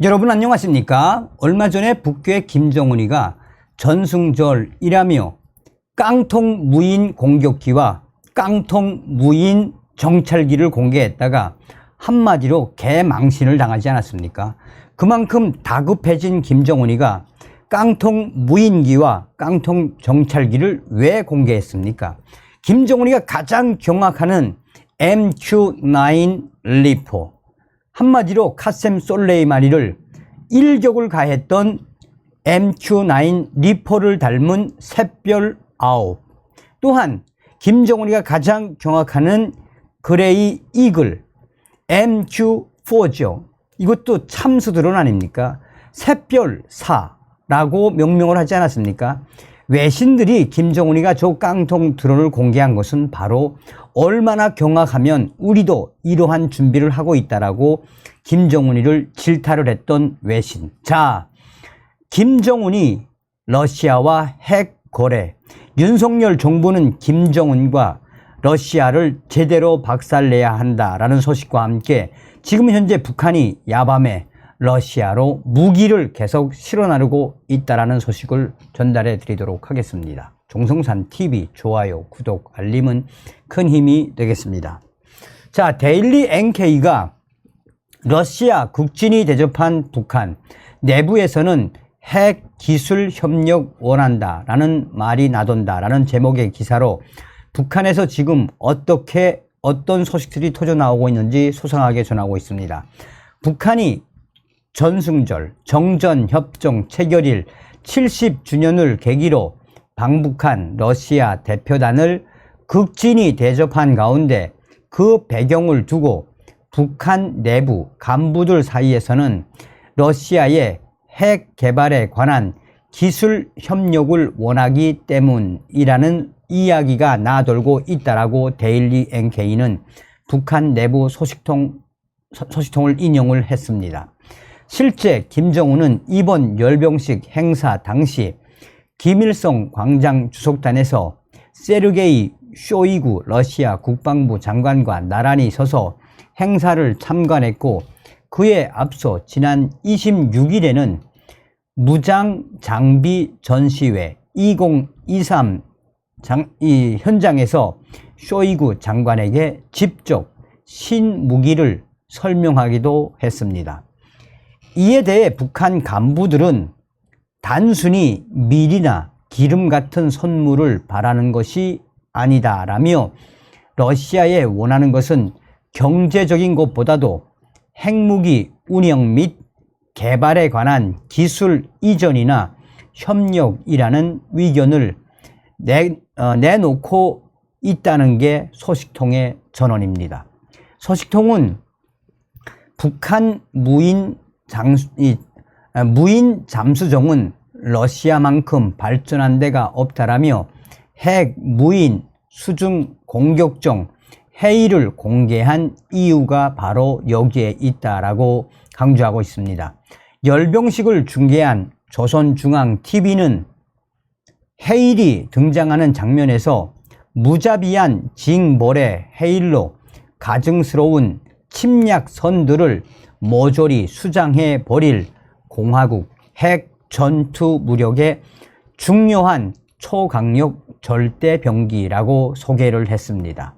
여러분 안녕하십니까? 얼마 전에 북괴 김정은이가 전승절이라며 깡통 무인 공격기와 깡통 무인 정찰기를 공개했다가 한마디로 개망신을 당하지 않았습니까? 그만큼 다급해진 김정은이가 깡통 무인기와 깡통 정찰기를 왜 공개했습니까? 김정은이가 가장 경악하는 MQ9 리포 한마디로 카셈 솔레이마니를 일격을 가했던 MQ9 리포를 닮은 샛별 아홉 또한 김정은이가 가장 경악하는 그레이 이글 MQ4죠. 이것도 참수 드론 아닙니까? 샛별 4라고 명명을 하지 않았습니까? 외신들이 김정은이가 저 깡통 드론을 공개한 것은 바로 얼마나 경악하면 우리도 이러한 준비를 하고 있다라고 김정은이를 질타를 했던 외신. 자, 김정은이 러시아와 핵 거래. 윤석열 정부는 김정은과 러시아를 제대로 박살내야 한다라는 소식과 함께 지금 현재 북한이 야밤에 러시아로 무기를 계속 실어 나르고 있다라는 소식을 전달해 드리도록 하겠습니다. 종성산 TV 좋아요, 구독, 알림은 큰 힘이 되겠습니다. 자, 데일리 NK가 러시아 국진이 대접한 북한 내부에서는 핵 기술 협력 원한다라는 말이 나돈다라는 제목의 기사로 북한에서 지금 어떻게 어떤 소식들이 터져 나오고 있는지 소상하게 전하고 있습니다. 북한이 전승절 정전협정 체결일 70주년을 계기로 방북한 러시아 대표단을 극진히 대접한 가운데 그 배경을 두고 북한 내부 간부들 사이에서는 러시아의 핵 개발에 관한 기술 협력을 원하기 때문이라는 이야기가 나돌고 있다라고 데일리 NK는 북한 내부 소식통 소식통을 인용을 했습니다. 실제 김정은은 이번 열병식 행사 당시 김일성 광장 주석단에서 세르게이 쇼이구 러시아 국방부 장관과 나란히 서서 행사를 참관했고 그에 앞서 지난 26일에는 무장 장비 전시회 2023 장, 이 현장에서 쇼이구 장관에게 직접 신무기를 설명하기도 했습니다. 이에 대해 북한 간부들은 단순히 밀이나 기름 같은 선물을 바라는 것이 아니다라며 러시아에 원하는 것은 경제적인 것보다도 핵무기 운영 및 개발에 관한 기술 이전이나 협력이라는 의견을 내, 어, 내놓고 있다는 게 소식통의 전언입니다. 소식통은 북한 무인 장수, 이, 아, 무인 잠수정은 러시아만큼 발전한 데가 없다라며 핵 무인 수중 공격정 회의를 공개한 이유가 바로 여기에 있다라고 강조하고 있습니다. 열병식을 중계한 조선중앙TV는 헤일이 등장하는 장면에서 무자비한 징벌의 헤일로 가증스러운 침략선들을 모조리 수장해 버릴 공화국 핵 전투 무력의 중요한 초강력 절대병기라고 소개를 했습니다.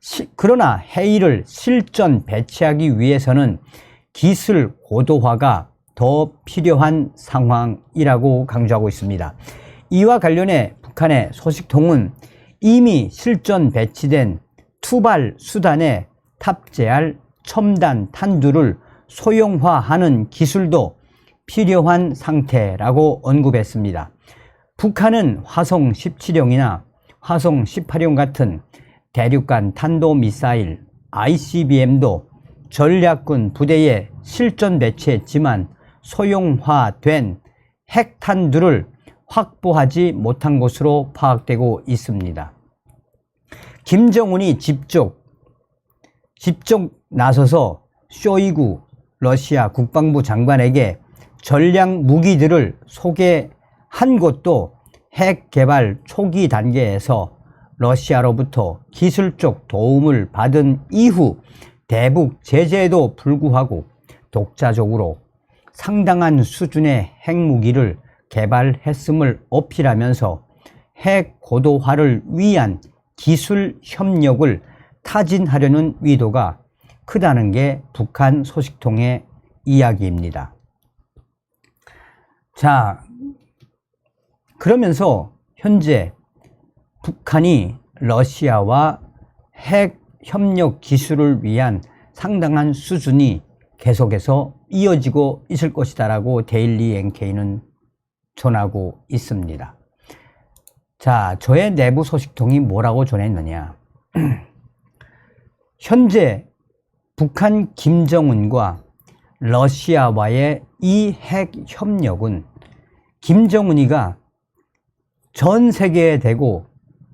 시, 그러나 헤이를 실전 배치하기 위해서는 기술 고도화가 더 필요한 상황이라고 강조하고 있습니다. 이와 관련해 북한의 소식통은 이미 실전 배치된 투발 수단에 탑재할 첨단 탄두를 소형화하는 기술도 필요한 상태라고 언급했습니다. 북한은 화성 17형이나 화성 18형 같은 대륙간 탄도미사일 ICBM도 전략군 부대에 실전 배치했지만 소형화된 핵탄두를 확보하지 못한 것으로 파악되고 있습니다. 김정은이 직접 직접 나서서 쇼이구 러시아 국방부 장관에게 전략 무기들을 소개한 것도 핵 개발 초기 단계에서 러시아로부터 기술적 도움을 받은 이후 대북 제재에도 불구하고 독자적으로 상당한 수준의 핵무기를 개발했음을 어필하면서 핵 고도화를 위한 기술 협력을 타진하려는 의도가 크다는 게 북한 소식통의 이야기입니다. 자, 그러면서 현재 북한이 러시아와 핵 협력 기술을 위한 상당한 수준이 계속해서 이어지고 있을 것이다라고 데일리 NK는 전하고 있습니다. 자, 저의 내부 소식통이 뭐라고 전했느냐. 현재 북한 김정은과 러시아와의 이 핵 협력은 김정은이가 전 세계에 대고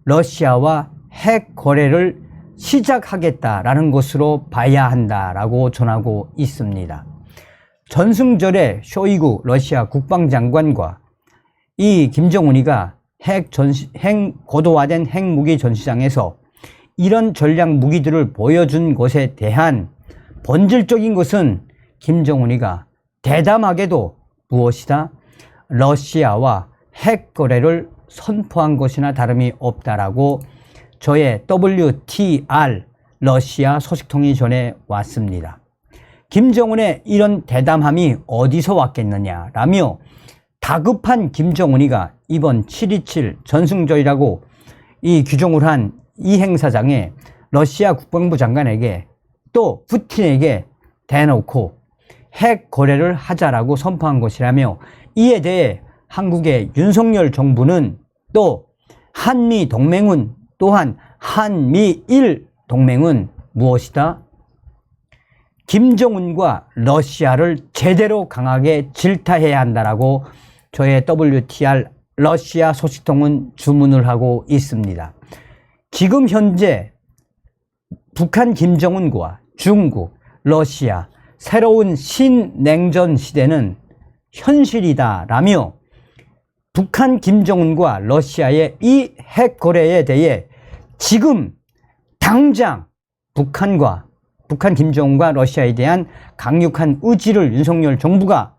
러시아와 핵 거래를 시작하겠다라는 것으로 봐야 한다라고 전하고 있습니다. 전승절에 쇼이구 러시아 국방장관과 이 김정은이가 핵 전시, 핵 고도화된 핵무기 전시장에서 이런 전략 무기들을 보여준 것에 대한 본질적인 것은 김정은이가 대담하게도 무엇이다? 러시아와 핵 거래를 선포한 것이나 다름이 없다라고 저의 WTR 러시아 소식통이 전해 왔습니다. 김정은의 이런 대담함이 어디서 왔겠느냐라며 다급한 김정은이가 이번 7.27 전승절이라고 이 규정을 한 이 행사장에 러시아 국방부 장관에게 또 푸틴에게 대놓고 핵 거래를 하자라고 선포한 것이라며 이에 대해 한국의 윤석열 정부는 또 한미 동맹은 또한 한미일 동맹은 무엇이다? 김정은과 러시아를 제대로 강하게 질타해야 한다라고 저의 WTR 러시아 소식통은 주문을 하고 있습니다. 지금 현재 북한 김정은과 중국, 러시아 새로운 신냉전 시대는 현실이다라며 북한 김정은과 러시아의 이 핵 거래에 대해 지금 당장 북한과 북한 김정은과 러시아에 대한 강력한 의지를 윤석열 정부가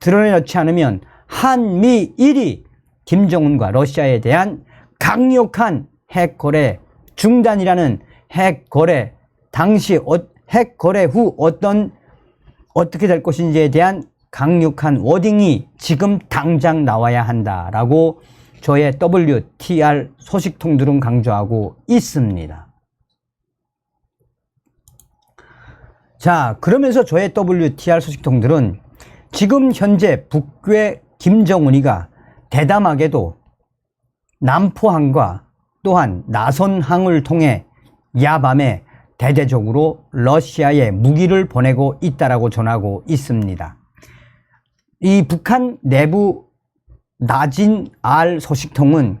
드러내놓지 않으면 한미일이 김정은과 러시아에 대한 강력한 핵 거래 중단이라는 핵 거래 당시 어, 핵거래 후 어떤 어떻게 될 것인지에 대한 강력한 워딩이 지금 당장 나와야 한다라고 저의 WTR 소식통들은 강조하고 있습니다. 자, 그러면서 저의 WTR 소식통들은 지금 현재 북괴 김정은이가 대담하게도 남포항과 또한 나선항을 통해 야밤에 대대적으로 러시아에 무기를 보내고 있다라고 전하고 있습니다. 이 북한 내부 나진 알 소식통은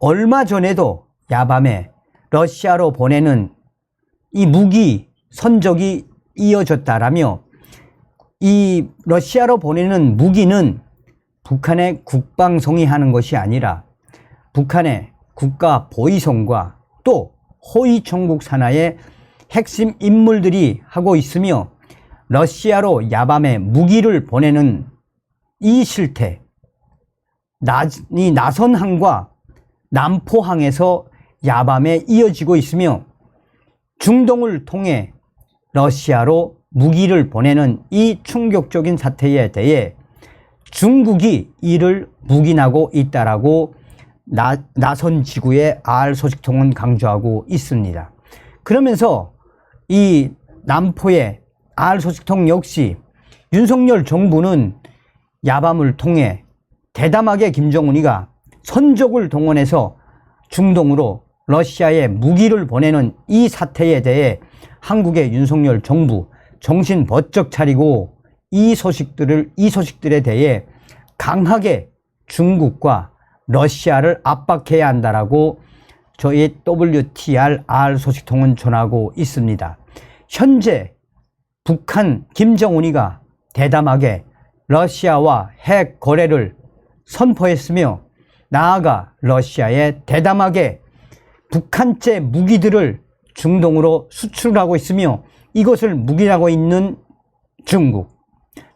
얼마 전에도 야밤에 러시아로 보내는 이 무기 선적이 이어졌다라며 이 러시아로 보내는 무기는 북한의 국방성이 하는 것이 아니라 북한의 국가 보위성과 또 호위 총국 산하의 핵심 인물들이 하고 있으며 러시아로 야밤에 무기를 보내는 이 실태, 나, 이 나선항과 남포항에서 야밤에 이어지고 있으며 중동을 통해 러시아로 무기를 보내는 이 충격적인 사태에 대해 중국이 이를 묵인하고 있다라고 나, 나선 지구의 R 소식통은 강조하고 있습니다. 그러면서 이 남포의 R 소식통 역시 윤석열 정부는 야밤을 통해 대담하게 김정은이가 선적을 동원해서 중동으로 러시아에 무기를 보내는 이 사태에 대해 한국의 윤석열 정부 정신 번쩍 차리고 이 소식들을 이 소식들에 대해 강하게 중국과 러시아를 압박해야 한다라고 저희 WTR 소식통은 전하고 있습니다. 현재 북한 김정은이가 대담하게 러시아와 핵 거래를 선포했으며 나아가 러시아에 대담하게 북한제 무기들을 중동으로 수출하고 있으며 이것을 묵인하고 있는 중국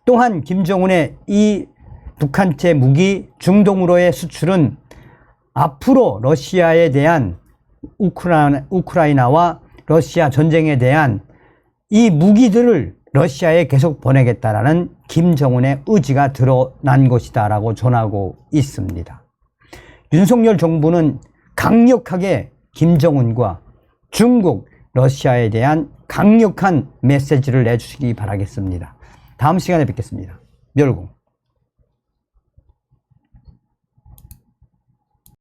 또한 김정은의 이 북한제 무기 중동으로의 수출은 앞으로 러시아에 대한 우크라이나, 우크라이나와 러시아 전쟁에 대한 이 무기들을 러시아에 계속 보내겠다라는 김정은의 의지가 드러난 것이다라고 전하고 있습니다. 윤석열 정부는 강력하게 김정은과 중국, 러시아에 대한 강력한 메시지를 내주시기 바라겠습니다. 다음 시간에 뵙겠습니다. 멸공.